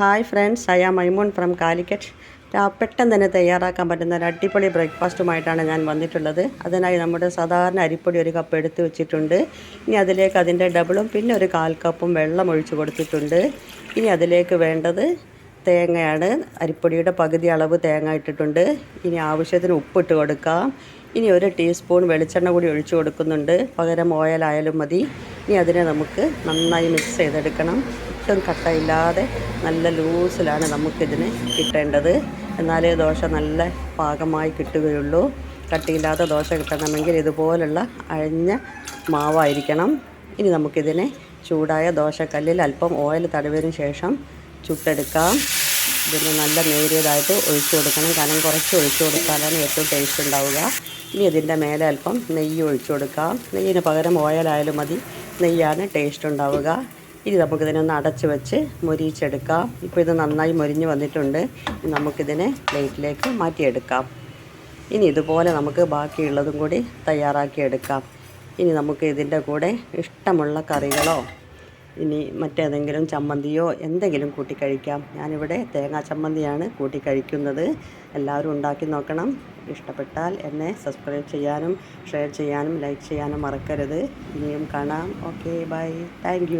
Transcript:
Hi friends I am Maimon from Calicut പെട്ടെന്ന് തന്നെ തയ്യാറാക്കാൻ പറ്റുന്ന ഒരു അടിപൊളി ബ്രേക്ക്ഫാസ്റ്റുമായിട്ടാണ് ഞാൻ വന്നിട്ടുള്ളത്. അതിനായി നമ്മുടെ സാധാരണ അരിപ്പൊടി ഒരു കപ്പ് എടുത്ത് വെച്ചിട്ടുണ്ട്. ഇനി അതിലേക്ക് അതിന്റെ ഡബിളും പിന്നെ ഒരു കാൽ കപ്പും വെള്ളം ഒഴിച്ചു കൊടുത്തിട്ടുണ്ട്. ഇനി അതിലേക്ക് വേണ്ടത് തേങ്ങയാണ്. അരിപ്പൊടിയുടെ പകുതി അളവ് തേങ്ങ ഇട്ടിട്ടുണ്ട്. ഇനി ആവശ്യത്തിന് ഉപ്പിട്ട് കൊടുക്കാം. ഇനി ഒരു ടീസ്പൂൺ വെളിച്ചെണ്ണ കൂടി ഒഴിച്ചു കൊടുക്കുന്നുണ്ട്. പകരം ഓയിലായാലും മതി. ഇനി അതിനെ നമുക്ക് നന്നായി മിക്സ് ചെയ്തെടുക്കണം. ഒട്ടും കട്ടയില്ലാതെ നല്ല ലൂസിലാണ് നമുക്കിതിന് കിട്ടേണ്ടത്. എന്നാലേ ദോശ നല്ല പാകമായി കിട്ടുകയുള്ളൂ. കട്ടിയില്ലാത്ത ദോശ കിട്ടണമെങ്കിൽ ഇതുപോലുള്ള അഴിഞ്ഞ മാവായിരിക്കണം. ഇനി നമുക്കിതിനെ ചൂടായ ദോശക്കല്ലിൽ അല്പം ഓയിൽ തടവിയതിന് ശേഷം ചുട്ടെടുക്കാം. ഇതിന് നല്ല നേരിയതായിട്ട് ഒഴിച്ചു കൊടുക്കണം. കാരണം കുറച്ച് ഒഴിച്ചു കൊടുത്താലാണ് ഏറ്റവും ടേസ്റ്റ് ഉണ്ടാവുക. ഇനി ഇതിന്റെ മേലെ അല്പം നെയ്യ് ഒഴിച്ചു കൊടുക്കാം. നെയ്യിന് പകരം ഓയിലായാലും മതി. നെയ്യാണ് ടേസ്റ്റ് ഉണ്ടാവുക. ഇനി നമുക്കിതിനൊന്ന് അടച്ച് വെച്ച് മൊരിച്ചെടുക്കാം ഇപ്പോൾ ഇത് നന്നായി മൊരിഞ്ഞ് വന്നിട്ടുണ്ട്. നമുക്കിതിനെ പ്ലേറ്റിലേക്ക് മാറ്റിയെടുക്കാം. ഇനി ഇതുപോലെ നമുക്ക് ബാക്കിയുള്ളതും കൂടി തയ്യാറാക്കിയെടുക്കാം. ഇനി നമുക്ക് ഇതിന്റെ കൂടെ ഇഷ്ടമുള്ള കറികളോ ഇനി മറ്റേതെങ്കിലും ചമ്മന്തിയോ എന്തെങ്കിലും കൂട്ടി കഴിക്കാം. ഞാനിവിടെ തേങ്ങാ ചമ്മന്തിയാണ് കൂട്ടി കഴിക്കുന്നത്. എല്ലാവരും ഉണ്ടാക്കി നോക്കണം. ഇഷ്ടപ്പെട്ടാൽ എന്നെ സബ്സ്ക്രൈബ് ചെയ്യാനും ഷെയർ ചെയ്യാനും ലൈക്ക് ചെയ്യാനും മറക്കരുത്. ഇനിയും കാണാം. Okay bye. താങ്ക്